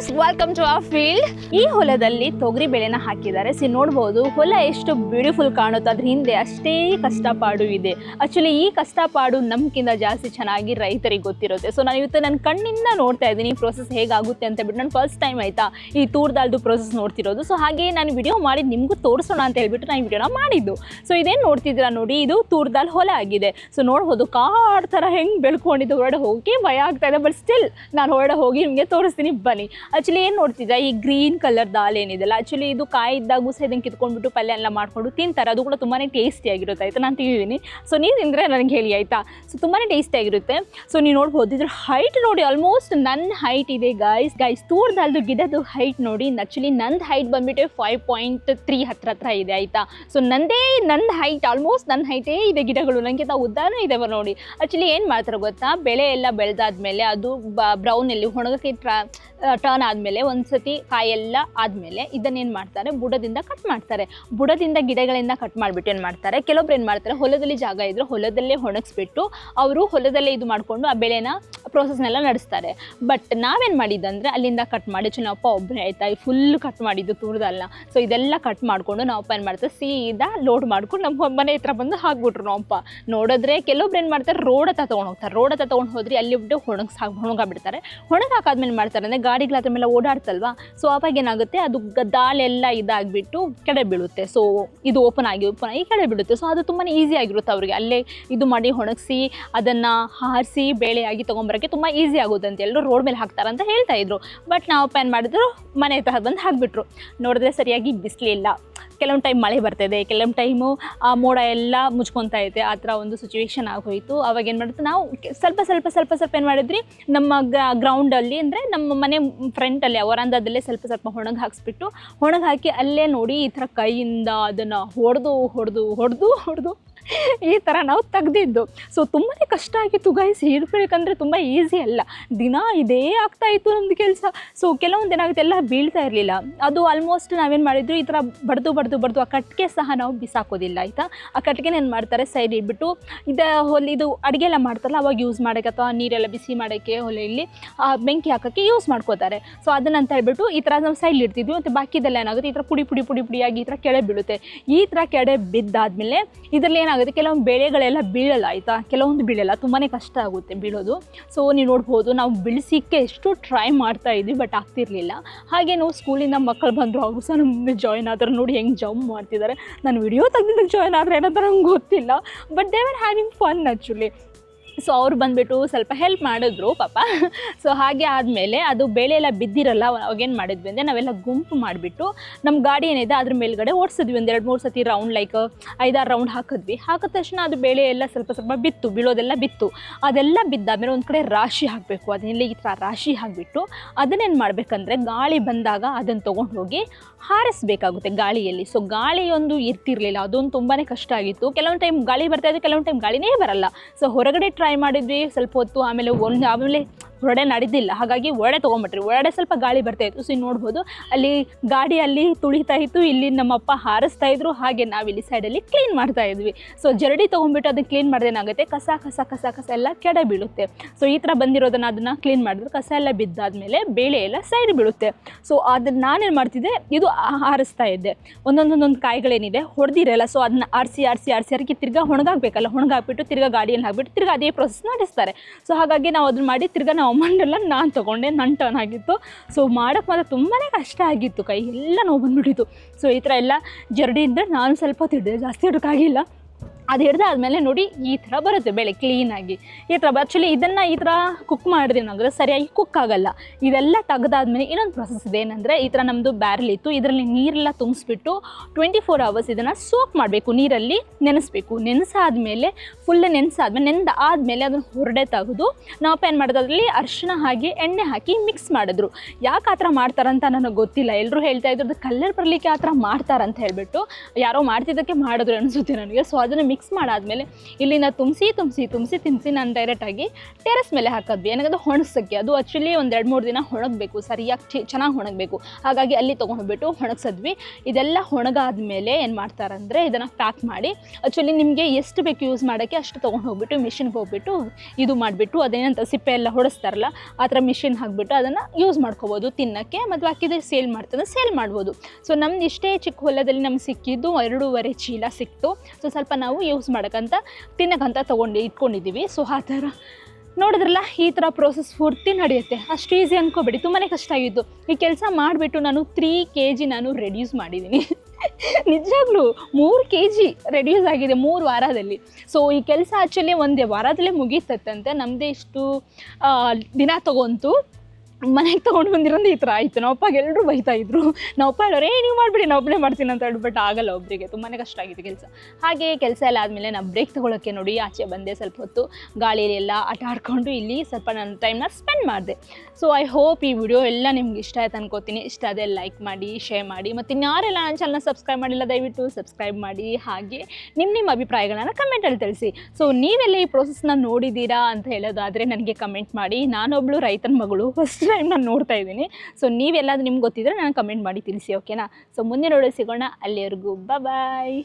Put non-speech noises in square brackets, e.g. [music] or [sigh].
Guys welcome to our field ಈ ಹೊಲದಲ್ಲಿ ತೊಗರಿ ಬೆಳೆನ ಹಾಕಿದ್ದಾರೆ. ಸಿ, ನೋಡ್ಬೋದು, ಹೊಲ ಎಷ್ಟು ಬ್ಯೂಟಿಫುಲ್ ಕಾಣುತ್ತೆ. ಅದ್ರ ಹಿಂದೆ ಅಷ್ಟೇ ಕಷ್ಟಪಾಡು ಇದೆ. ಆಕ್ಚುಲಿ ಈ ಕಷ್ಟಪಾಡು ನಮ್ಗಿಂತ ಜಾಸ್ತಿ ಚೆನ್ನಾಗಿ ರೈತರಿಗೆ ಗೊತ್ತಿರುತ್ತೆ. ಸೊ ನಾನು ಇವತ್ತು ನನ್ನ ಕಣ್ಣಿಂದ ನೋಡ್ತಾ ಇದ್ದೀನಿ ಈ ಪ್ರೊಸೆಸ್ ಹೇಗಾಗುತ್ತೆ ಅಂತ ಬಿಟ್ಟು ನಾನು ಫಸ್ಟ್ ಟೈಮ್ ಆಯ್ತಾ ಈ ತೂರ್ದಾಲ್ದು ಪ್ರೊಸೆಸ್ ನೋಡ್ತಿರೋದು. ಸೊ ಹಾಗೆ ನಾನು ವಿಡಿಯೋ ಮಾಡಿ ನಿಮಗೂ ತೋರಿಸೋಣ ಅಂತ ಹೇಳ್ಬಿಟ್ಟು ನಾನು ವಿಡಿಯೋನ ಮಾಡಿದ್ದು. ಸೊ ಇದೇನು ನೋಡ್ತಿದ್ದೀರಾ ನೋಡಿ, ಇದು ತೂರ್ದಾಲ್ ಹೊಲ ಆಗಿದೆ. ಸೊ ನೋಡ್ಬೋದು, ಕಾಡ್ ಥರ ಹೆಂಗೆ ಬೆಳ್ಕೊಂಡಿದ್ದು ಹೊರಡೆ ಹೋಗಿ ಭಯ ಆಗ್ತಾ ಇದೆ. ಬಟ್ ಸ್ಟಿಲ್ ನಾನು ಹೊರಡೆ ಹೋಗಿ ನಿಮಗೆ ತೋರಿಸ್ತೀನಿ. ಬನ್ನಿ. ಆ್ಯಕ್ಚುಲಿ ಏನು ನೋಡ್ತಿದ್ದೆ ಈ ಗ್ರೀನ್ ಕಲರ್ ದಾಲ್ ಏನಿದೆಲ್ಲ? ಆ್ಯಕ್ಚುಲಿ ಇದು ಕಾಯಿ ಇದ್ದಾಗ ಸಹ ಇದನ್ನು ಕಿತ್ಕೊಂಡ್ಬಿಟ್ಟು ಪಲ್ಯ ಎಲ್ಲ ಮಾಡಿಕೊಂಡು ತಿಂತಾರೆ. ಅದು ಕೂಡ ತುಂಬಾ ಟೇಸ್ಟಿಯಾಗಿರುತ್ತೆ ಆಯಿತಾ? ನಾನು ತಿಂದಿದ್ದೀನಿ. ಸೊ ನೀವು ತಿಂದರೆ ನನಗೆ ಹೇಳಿ, ಆಯಿತಾ? ಸೊ ತುಂಬಾ ಟೇಸ್ಟಿಯಾಗಿರುತ್ತೆ ಸೊ ನೀವು ನೋಡ್ಬೋದು ಇದ್ರ ಹೈಟ್ ನೋಡಿ ಆಲ್ಮೋಸ್ಟ್ ನನ್ನ ಹೈಟ್ ಇದೆ ಗೈಸ್ ಗೈಸ್ ತೂರ್ದಲ್ದು ಗಿಡದ ಹೈಟ್ ನೋಡಿ ಆ್ಯಕ್ಚುಲಿ ನಂದು ಹೈಟ್ ಬಂದುಬಿಟ್ಟು ಫೈವ್ ಪಾಯಿಂಟ್ ತ್ರೀ ಹತ್ರ ಹತ್ರ ಇದೆ, ಆಯಿತಾ? ಸೊ ನಂದೇ ನಂದು ಹೈಟ್ ಆಲ್ಮೋಸ್ಟ್ ನನ್ನ ಹೈಟೇ ಇದೆ ಗಿಡಗಳು. ನನಗಿಂತ ಉದ್ದಾನೂ ಇದೆ ಬರ್ ನೋಡಿ. ಆ್ಯಕ್ಚುಲಿ ಏನು ಮಾಡ್ತಾರೆ ಗೊತ್ತಾ? ಬೆಳೆ ಎಲ್ಲ ಬೆಳೆದಾದ್ಮೇಲೆ ಅದು ಬ್ರೌನಲ್ಲಿ ಒಣಗಕ್ಕೆ ಟ್ರಾ ಟರ್ನ್ ಆದಮೇಲೆ ಒಂದು ಸತಿ ಕಾಯೆಲ್ಲ ಆದಮೇಲೆ ಇದನ್ನೇನು ಮಾಡ್ತಾರೆ? ಬುಡದಿಂದ ಕಟ್ ಮಾಡ್ತಾರೆ. ಬುಡದಿಂದ ಗಿಡಗಳಿಂದ ಕಟ್ ಮಾಡಿಬಿಟ್ಟು ಏನು ಮಾಡ್ತಾರೆ? ಕೆಲವೊಬ್ರು ಏನು ಮಾಡ್ತಾರೆ? ಹೊಲದಲ್ಲಿ ಜಾಗ ಇದ್ದರೆ ಹೊಲದಲ್ಲೇ ಒಣಗಿಸ್ಬಿಟ್ಟು, ಅವರು ಹೊಲದಲ್ಲೇ ಇದು ಮಾಡಿಕೊಂಡು ಆ ಬೆಳೆನ ಪ್ರೋಸೆಸ್ನೆಲ್ಲ ನಡೆಸ್ತಾರೆ. ಬಟ್ ನಾವೇನು ಮಾಡಿದ್ದಂದರೆ ಅಲ್ಲಿಂದ ಕಟ್ ಮಾಡಿ ಚಿನ್ನಪ್ಪ ಒಬ್ಬರೇ ಆಯ್ತಾ ಫುಲ್ ಕಟ್ ಮಾಡಿದ್ದು ತುರ್ದಲ್ಲ. ಸೊ ಇದೆಲ್ಲ ಕಟ್ ಮಾಡಿಕೊಂಡು ನಾವಪ್ಪ ಏನು ಮಾಡ್ತಾರೆ ಸೀದಾ ಲೋಡ್ ಮಾಡ್ಕೊಂಡು ನಮ್ಮ ಮನೆ ಹತ್ರ ಬಂದು ಹಾಕ್ಬಿಟ್ರು ನಾವಪ್ಪ ನೋಡಿದ್ರೆ ಕೆಲವೊಬ್ರು ಏನು ಮಾಡ್ತಾರೆ ರೋಡ್ ಹತ್ರ ತೊಗೊಂಡು ಹೋಗ್ತಾರೆ. ರೋಡ್ ಹತ್ರ ತೊಗೊಂಡು ಹೋದ್ರೆ ಅಲ್ಲಿ ಬಿಟ್ಟು ಒಣಗ್ಸ್ ಹಾಕಿ, ಒಣಗಾಬಿಡ್ತಾರೆ. ಒಣಗಿ ಹಾಕಾದ್ಮೇಲೆ ಮಾಡ್ತಾರೆ ಅಂದರೆ ಗಾಡಿಗಳ ಅದ್ರ ಮೇಲೆ ಓಡಾಡ್ತಲ್ವಾ? ಸೊ ಅವಾಗ ಏನಾಗುತ್ತೆ, ಅದು ದಾಲೆಲ್ಲ ಇದಾಗಿಬಿಟ್ಟು ಕೆಡೆ ಬೀಳುತ್ತೆ. ಸೊ ಇದು ಓಪನ್ ಆಗಿ ಓಪನ್ ಆಗಿ ಕೆಡೆ ಬೀಳುತ್ತೆ. ಸೊ ಅದು ತುಂಬಾ ಈಸಿ ಆಗಿರುತ್ತೆ ಅವರಿಗೆ. ಅಲ್ಲೇ ಇದು ಮಾಡಿ ಒಣಗಿಸಿ, ಅದನ್ನು ಹಾರಿಸಿ, ಬೇಳೆಯಾಗಿ ತೊಗೊಂಬರೋಕ್ಕೆ ತುಂಬ ಈಸಿ ಆಗುತ್ತೆ ಅಂತ ಎಲ್ಲರೂ ರೋಡ್ ಮೇಲೆ ಹಾಕ್ತಾರಂತ ಹೇಳ್ತಾ ಇದ್ರು. ಬಟ್ ನಾವು ಪ್ಯಾನ್ ಮಾಡಿದ್ರು, ಮನೆ ಹತ್ರ ಬಂದು ಹಾಕಿಬಿಟ್ರು. ನೋಡಿದ್ರೆ ಸರಿಯಾಗಿ ಬಿಸಿಲಿಲ್ಲ. ಕೆಲವೊಂದು ಟೈಮ್ ಮಳೆ ಬರ್ತಾಯಿದೆ ಕೆಲವೊಂದು ಟೈಮು ಆ, ಮೋಡ ಎಲ್ಲ ಮುಚ್ಕೊತಾ ಇದೆ ಆ ಥರ ಒಂದು ಸಿಚುವೇಶನ್ ಆಗೋಯಿತು. ಅವಾಗ ಏನು ಮಾಡಿದ್ರು ನಾವು ಸ್ವಲ್ಪ ಸ್ವಲ್ಪ ಸ್ವಲ್ಪ ಸ್ವಲ್ಪ ಏನು ಮಾಡಿದ್ರಿ ನಮ್ಮ ಗ್ರೌಂಡಲ್ಲಿ ಅಂದರೆ ನಮ್ಮ ಮನೆ ಫ್ರಂಟಲ್ಲಿ ವರಾಂದದಲ್ಲೇ ಸ್ವಲ್ಪ ಸ್ವಲ್ಪ ಹೊಣಗೆ ಹಾಕಿಸ್ಬಿಟ್ಟು ಹೊಣಗೆ ಹಾಕಿ ಅಲ್ಲೇ ನೋಡಿ ಈ ಥರ ಕೈಯಿಂದ ಅದನ್ನು ಹೊಡೆದು ಹೊಡೆದು ಹೊಡೆದು ಹೊಡೆದು ಈ ಥರ ನಾವು ತೆಗ್ದಿದ್ದು. ಸೊ ತುಂಬಾ ಕಷ್ಟ ಆಗಿತ್ತು ಗೈಸ್ ಹಿಡ್ಬೇಕಂದ್ರೆ ತುಂಬ ಈಸಿ ಅಲ್ಲ. ದಿನ ಇದೇ ಆಗ್ತಾ ಇತ್ತು ನಮ್ಮದು ಕೆಲಸ. ಸೊ ಕೆಲವೊಂದು ಏನಾಗುತ್ತೆ ಎಲ್ಲ ಬೀಳ್ತಾ ಇರಲಿಲ್ಲ. ಅದು ಆಲ್ಮೋಸ್ಟ್ ನಾವೇನು ಮಾಡಿದ್ರು ಈ ಥರ ಬಡ್ದು ಬಡ್ದು ಬಡ್ದು ಆ ಕಟ್ಟಿಗೆ ಸಹ ನಾವು ಬಿಸಾಕೋದಿಲ್ಲ, ಆಯಿತಾ? ಆ ಕಟ್ಟಿಗೆನ ಏನು ಮಾಡ್ತಾರೆ? ಸೈಡ್ ಇಟ್ಬಿಟ್ಟು ಇದು ಹೊಲಿ ಇದು ಅಡುಗೆ ಎಲ್ಲ ಮಾಡ್ತಾರಲ್ಲ, ಅವಾಗ ಯೂಸ್ ಮಾಡೋಕ್ಕೆ ಅಥವಾ ನೀರೆಲ್ಲ ಬಿಸಿ ಮಾಡೋಕ್ಕೆ ಹೊಲೆಯಲ್ಲಿ ಆ ಬೆಂಕಿ ಹಾಕೋಕ್ಕೆ ಯೂಸ್ ಮಾಡ್ಕೋತಾರೆ. ಸೊ ಅದನ್ನಂತ ಹೇಳ್ಬಿಟ್ಟು ಈ ಥರ ನಾವು ಸೈಡ್ ಇಡ್ತಿದ್ವಿ. ಮತ್ತು ಬಾಕಿದೆಲ್ಲ ಏನಾಗುತ್ತೆ? ಈ ಥರ ಪುಡಿ ಪುಡಿ ಪುಡಿ, ಪುಡಿಯಾಗಿ ಈ ಥರ ಕೆಡೆ ಬೀಳುತ್ತೆ. ಈ ಥರ ಕೆಡೆ ಬಿದ್ದಾದ್ಮೇಲೆ ಇದರಲ್ಲಿ ಏನಾಗುತ್ತೆ? ಕೆಲವೊಂದು ಬೆಳೆಗಳೆಲ್ಲ ಬೀಳಲ್ಲ, ಆಯಿತಾ? ಕೆಲವೊಂದು ಬೀಳಲ್ಲ ತುಂಬಾ ಕಷ್ಟ ಆಗುತ್ತೆ ಬೀಳೋದು. ಸೊ ನೀವು ನೋಡ್ಬೋದು, ನಾವು ಬಿಡಿಸಿಕ್ಕೆ ಎಷ್ಟು ಟ್ರೈ ಮಾಡ್ತಾ ಇದ್ವಿ ಬಟ್ ಆಗ್ತಿರ್ಲಿಲ್ಲ. ಹಾಗೆ ನಾವು ಸ್ಕೂಲಿಂದ ಮಕ್ಕಳು ಬಂದರು, ಅವರು ಸಹ ನಮ್ಮ ಜಾಯ್ನ್ ಆದ್ರೆ. ನೋಡಿ ಹೆಂಗೆ ಜಂಪ್ ಮಾಡ್ತಿದ್ದಾರೆ. ನಾನು ವಿಡಿಯೋ ತೆಗೆದಿದ್ದಕ್ಕೆ ಜಾಯ್ನ್ ಆದರೆ ಏನಂತ ನಂಗೆ ಗೊತ್ತಿಲ್ಲ. But they are having fun actually so ಅವ್ರು ಬಂದುಬಿಟ್ಟು ಸ್ವಲ್ಪ ಹೆಲ್ಪ್ ಮಾಡಿದ್ರು ಪಾಪ. ಸೊ ಹಾಗೆ ಆದಮೇಲೆ ಅದು ಬೇಳೆ ಎಲ್ಲ ಬಿದ್ದಿರಲ್ಲ ಅವಾಗೇನು ಮಾಡಿದ್ವಿ ಅಂದರೆ ನಾವೆಲ್ಲ ಗುಂಪು ಮಾಡಿಬಿಟ್ಟು ನಮ್ಮ ಗಾಡಿ ಏನಿದೆ ಅದ್ರ ಮೇಲ್ಗಡೆ ಓಡಿಸಿದ್ವಿ. ಒಂದು ಎರಡು ಮೂರು ಸತಿ ರೌಂಡ್ ಲೈಕ್ ಐದಾರು ರೌಂಡ್ ಹಾಕಿದ್ವಿ. ಹಾಕಿದ ತಕ್ಷಣ ಅದು ಬೇಳೆ ಎಲ್ಲ ಸ್ವಲ್ಪ ಸ್ವಲ್ಪ ಬಿತ್ತು, ಬೀಳೋದೆಲ್ಲ ಬಿತ್ತು. ಅದೆಲ್ಲ ಬಿದ್ದಾದಮೇಲೆ ಒಂದು ಕಡೆ ರಾಶಿ ಹಾಕಬೇಕು. ಅದನ್ನೆಲ್ಲ ಈ ಥರ ರಾಶಿ ಹಾಕಿಬಿಟ್ಟು ಅದನ್ನೇನು ಮಾಡಬೇಕಂದ್ರೆ ಗಾಳಿ ಬಂದಾಗ ಅದನ್ನು ತೊಗೊಂಡು ಹೋಗಿ ಹಾರಿಸ್ಬೇಕಾಗುತ್ತೆ ಗಾಳಿಯಲ್ಲಿ. ಸೊ ಗಾಳಿಯೊಂದು ಇರ್ತಿರಲಿಲ್ಲ. ಅದೊಂದು ತುಂಬಾ ಕಷ್ಟ ಆಗಿತ್ತು. ಕೆಲವೊಂದು ಟೈಮ್ ಗಾಳಿ ಬರ್ತಾ ಇದೆ ಕೆಲವೊಂದು ಟೈಮ್ ಗಾಳಿನೇ ಬರಲ್ಲ. ಸೊ ಹೊರಗಡೆ ಟ್ರೈ ಮಾಡಿದ್ವಿ. ಸ್ವಲ್ಪ ಹೊತ್ತು ಆಮೇಲೆ ಒಂದು ಆಮೇಲೆ ಹೊರಡೆ ನಡೆದಿಲ್ಲ. ಹಾಗಾಗಿ ಒಳಗಡೆ ತೊಗೊಂಬಿಟ್ರಿ. ಒಳಗಡೆ ಸ್ವಲ್ಪ ಗಾಳಿ ಬರ್ತಾ ಇತ್ತು. ಸೊ ನೋಡ್ಬೋದು. ಅಲ್ಲಿ ಗಾಡಿ ಅಲ್ಲಿ ತುಳಿತಾ ಇತ್ತು. ಇಲ್ಲಿ ನಮ್ಮಪ್ಪ ಹಾರಿಸ್ತಾ ಇದ್ರು. ಹಾಗೆ ನಾವಿಲ್ಲಿ ಸೈಡಲ್ಲಿ ಕ್ಲೀನ್ ಮಾಡ್ತಾ ಇದ್ವಿ. ಸೊ ಜರಡಿ ತೊಗೊಂಡ್ಬಿಟ್ಟು ಅದನ್ನ ಕ್ಲೀನ್ ಮಾಡ್ದೇನಾಗುತ್ತೆ ಕಸ ಕಸ ಕಸ ಕಸ ಎಲ್ಲ ಕೆಡೆ ಬೀಳುತ್ತೆ. ಸೊ ಈ ಥರ ಬಂದಿರೋದನ್ನ ಅದನ್ನು ಕ್ಲೀನ್ ಮಾಡಿದ್ರು ಕಸ ಎಲ್ಲ ಬಿದ್ದಾದ್ಮೇಲೆ ಬೇಳೆ ಎಲ್ಲ ಸೈಡ್ ಬೀಳುತ್ತೆ. ಸೊ ಅದನ್ನ ನಾನೇನು ಮಾಡ್ತಿದ್ದೆ? ಇದು ಹಾರಿಸ್ತಾ ಇದ್ದೆ. ಒಂದೊಂದೊಂದೊಂದು ಕಾಯಿಗಳೇನಿದೆ ಹೊಡೆದಿರಲ್ಲ. ಸೊ ಅದನ್ನ ಆರಿಸಿ ಆರಿಸಿ ಆರಿಸಿ. ಅದಕ್ಕೆ ತಿರ್ಗಾ ಹೊಣಗಾಗ್ಬೇಕಲ್ಲ ಒಣಗಾಕ್ಬಿಟ್ಟು ತಿರ್ಗಾ ಗಾಡಿಯಲ್ಲಿ ಹಾಕ್ಬಿಟ್ಟು ತಿರ್ಗಾ ಅದೇ ಪ್ರೊಸೆಸ್ ನಡೆಸ್ತಾರೆ ಸೊ ಹಾಗಾಗಿ ನಾವು ಅದನ್ನ ಮಾಡಿ ತಿರ್ಗಾ ನಾವು ಅಮ್ಮನ್ನೆಲ್ಲ ನಾನು ತೊಗೊಂಡೆ ನನ್ನ ಟರ್ನ್ ಆಗಿತ್ತು. ಸೊ ಮಾಡೋಕ್ಕೆ ಮಾತ್ರ ತುಂಬಾ ಕಷ್ಟ ಆಗಿತ್ತು ಕೈ, ಎಲ್ಲ ನೋವು ಬಂದ್ಬಿಟ್ಟಿತ್ತು. ಸೊ ಈ ಥರ ಎಲ್ಲ ಜರಡಿಯಿಂದ ನಾನು ಸ್ವಲ್ಪ ಹೊತ್ತು ಜಾಸ್ತಿ ಹಿಡೋಕ್ಕಾಗಿಲ್ಲ ಅದು ಆದಮೇಲೆ ನೋಡಿ ಈ ಥರ ಬರುತ್ತೆ ಬೆಳೆ ಕ್ಲೀನಾಗಿ ಈ ಥರ ಆ್ಯಕ್ಚುಲಿ ಇದನ್ನು ಈ ಥರ ಕುಕ್ ಏನಾಗುತ್ತೆ ಸರಿಯಾಗಿ ಕುಕ್ ಆಗಲ್ಲ. ಇದೆಲ್ಲ ತೆಗೆದಾದ್ಮೇಲೆ ಇನ್ನೊಂದು ಪ್ರೊಸೆಸ್ ಇದೆ ಏನಂದರೆ ಈ ಥರ ನಮ್ಮದು ಬ್ಯಾರಲ್ ಇತ್ತು. ಇದರಲ್ಲಿ ನೀರೆಲ್ಲ ತುಂಬಿಸ್ಬಿಟ್ಟು ಟ್ವೆಂಟಿ ಫೋರ್ ಅವರ್ಸ್ ಇದನ್ನು ಸೋಕ್ ಮಾಡಬೇಕು. ನೀರಲ್ಲಿ ನೆನೆಸ್ಬೇಕು. ನೆನೆಸಾದ್ಮೇಲೆ ಫುಲ್ ನೆನೆಸಾದ್ಮೇಲೆ ನೆಂದ ಆದಮೇಲೆ ಅದನ್ನು ಹೊರಡೆ ತೆಗೆದು ನಾವು ಏನು ಮಾಡೋದು ಅದರಲ್ಲಿ ಅರಿಶಿಣ ಹಾಕಿ, ಎಣ್ಣೆ ಹಾಕಿ ಮಿಕ್ಸ್ ಮಾಡಿದ್ರು. ಯಾಕೆ ಆ ಥರ ಮಾಡ್ತಾರಂತ ನನಗೆ ಗೊತ್ತಿಲ್ಲ. ಎಲ್ಲರೂ ಹೇಳ್ತಾ ಇದ್ರು ಕಲ್ಲರ್ ಬರಲಿಕ್ಕೆ ಆ ಥರ ಮಾಡ್ತಾರಂತ ಹೇಳ್ಬಿಟ್ಟು ಯಾರೋ ಮಾಡ್ತಿದ್ದಕ್ಕೆ ಮಾಡಿದ್ರು ಅನಿಸುತ್ತೆ ನನಗೆ. ಸೊ ಅದನ್ನು ಮಿಕ್ಸ್ ಮಿಕ್ಸ್ ಮಾಡಾದ್ಮೇಲೆ ನಾವು ತುಂಬಿಸಿ ತುಂಬಿಸಿ ತುಂಬಿಸಿ, ತಿನ್ಸಿ ನಾನು ಡೈರೆಕ್ಟಾಗಿ ಟೆರೆಸ್ ಮೇಲೆ ಹಾಕಿದ್ವಿ. ಏನಂದ್ರೆ ಒಣಗ್ಸೋಕ್ಕೆ. ಅದು ಆ್ಯಕ್ಚುಲಿ ಒಂದು ಎರಡು, ಮೂರು ದಿನ ಒಣಗಬೇಕು. ಸರಿಯಾಗಿ ಚೆನ್ನಾಗಿ ಒಣಗಬೇಕು. ಹಾಗಾಗಿ ಅಲ್ಲಿ ತೊಗೊಂಡ್ಬಿಟ್ಟು ಒಣಗಿಸಿದ್ವಿ. ಇದೆಲ್ಲ ಒಣಗಾದ್ಮೇಲೆ ಏನು ಮಾಡ್ತಾರಂದರೆ ಇದನ್ನು ಪ್ಯಾಕ್ ಮಾಡಿ ಆ್ಯಕ್ಚುಲಿ ನಿಮಗೆ ಎಷ್ಟು ಬೇಕು ಯೂಸ್ ಮಾಡೋಕ್ಕೆ ಅಷ್ಟು ತೊಗೊಂಡು ಹೋಗ್ಬಿಟ್ಟು ಮಿಷಿನ್ಗೆ ಹೋಗ್ಬಿಟ್ಟು ಇದು ಮಾಡಿಬಿಟ್ಟು ಅದೇನಂತ ಸಿಪ್ಪೆ ಎಲ್ಲ ಹೊಡೆಸ್ತಾರಲ್ಲ, ಆ ಥರ ಮಿಷಿನ್ ಹಾಕ್ಬಿಟ್ಟು ಅದನ್ನು ಯೂಸ್ ಮಾಡ್ಕೋಬೋದು. ತಿನ್ನೋಕ್ಕೆ ಮತ್ತು ಹಾಕಿದ್ರೆ ಸೇಲ್ ಮಾಡ್ತದೆ ಸೇಲ್ ಮಾಡ್ಬೋದು. ಸೊ ನಮ್ದು ಇಷ್ಟೇ ಚಿಕ್ಕ ಹೊಲದಲ್ಲಿ ನಮ್ಗೆ ಸಿಕ್ಕಿದ್ದು, ಎರಡೂವರೆ ಚೀಲ ಸಿಕ್ತು. ಸೊ ಸ್ವಲ್ಪ ನಾವು ಯೂಸ್ ಮಾಡೋಕ್ಕಂತ ತಿನ್ನೋಕ್ಕಂತ ತೊಗೊಂಡು ಇಟ್ಕೊಂಡಿದ್ದೀವಿ. ಸೊ ಆ ಥರ ನೋಡಿದ್ರಲ್ಲ, ಈ ಥರ ಪ್ರೋಸೆಸ್ ಪೂರ್ತಿ ನಡೆಯುತ್ತೆ. ಅಷ್ಟು ಈಸಿ ಅಂದ್ಕೋಬೇಡಿ ತುಂಬಾ ಕಷ್ಟ ಆಗಿತ್ತು ಈ ಕೆಲಸ ಮಾಡಿಬಿಟ್ಟು ನಾನು ತ್ರೀ ಕೆ ಜಿ ನಾನು ರೆಡ್ಯೂಸ್ ಮಾಡಿದ್ದೀನಿ. [laughs] ನಿಜವಾಗ್ಲೂ ಮೂರು ಕೆ ಜಿ ರೆಡ್ಯೂಸ್ ಆಗಿದೆ ಮೂರು ವಾರದಲ್ಲಿ. ಸೊ ಈ ಕೆಲಸ ಆ್ಯಕ್ಚುಲಿ ಒಂದೇ ವಾರದಲ್ಲೇ ಮುಗೀತತ್ತಂತೆ ನಮ್ಮದೇ ಇಷ್ಟು ದಿನ ತಗೊಂತು. ಮನೆಗೆ ತೊಗೊಂಡು ಬಂದಿರೋದು ಈ ಥರ ಆಯಿತು. ನಮ್ಮ ಅಪ್ಪಗೆ ಎಲ್ಲರೂ ಬೈತಾ ಇದ್ರು. ನಮ್ಮ ಅಪ್ಪ ಹೇಳೋರು, ಏ, ನೀವು ಮಾಡಿಬಿಡಿ ನಾವು ಒಬ್ಬನೇ ಮಾಡ್ತೀನಿ ಅಂತ ಹೇಳ್ಬಿಟ್ಟು ಆಗಲ್ಲ ಒಬ್ಬರಿಗೆ ತುಂಬಾ ಕಷ್ಟ ಆಗಿದೆ ಕೆಲಸ. ಹಾಗೆ ಕೆಲಸ ಎಲ್ಲ ಆದಮೇಲೆ ನಾನು ಬ್ರೇಕ್ ತೊಗೊಳಕ್ಕೆ ನೋಡಿ ಆಚೆ ಬಂದೆ ಸ್ವಲ್ಪ ಹೊತ್ತು. ಗಾಳಿಯಲ್ಲೆಲ್ಲ ಆಟ ಆಡ್ಕೊಂಡು ಇಲ್ಲಿ ಸ್ವಲ್ಪ ನನ್ನ ಟೈಮ್ನ ಸ್ಪೆಂಡ್ ಮಾಡಿದೆ. ಸೊ ಐ ಹೋಪ್ ಈ ವಿಡಿಯೋ ಎಲ್ಲ ನಿಮ್ಗೆ ಇಷ್ಟ ಆಯ್ತು ಅನ್ಕೋತೀನಿ. ಇಷ್ಟ ಅದೇ ಲೈಕ್ ಮಾಡಿ ಶೇರ್ ಮಾಡಿ. ಮತ್ತು ಇನ್ಯಾರೆಲ್ಲ ನನ್ನ ಚಾನಲ್ನ ಸಬ್ಸ್ಕ್ರೈಬ್ ಮಾಡಿಲ್ಲ, ದಯವಿಟ್ಟು ಸಬ್ಸ್ಕ್ರೈಬ್ ಮಾಡಿ. ಹಾಗೆ ನಿಮ್ಮ ನಿಮ್ಮ ಅಭಿಪ್ರಾಯಗಳನ್ನು ಕಮೆಂಟಲ್ಲಿ ತಿಳಿಸಿ. ಸೊ ನೀವೆಲ್ಲ ಈ ಪ್ರೊಸೆಸ್ನ ನೋಡಿದ್ದೀರಾ ಅಂತ ಹೇಳೋದಾದರೆ ನನಗೆ ಕಮೆಂಟ್ ಮಾಡಿ. ನಾನೊಬ್ಳು ರೈತನ ಮಗಳು ಫಸ್ಟ್ ಟೈಮ್ ನಾನು ನೋಡ್ತಾ ಇದ್ದೀನಿ. ಸೊ ನೀವೆಲ್ಲಾದ್ರೂ ನಿಮ್ಗೆ ಗೊತ್ತಿದ್ರೆ ನಾನು ಕಮೆಂಟ್ ಮಾಡಿ ತಿಳಿಸಿ ಓಕೆನಾ ಸೊ ಮುಂದೆ ನೋಡೋ ಸಿಗೋಣ. ಅಲ್ಲಿವರೆಗೂ ಬಾಯ್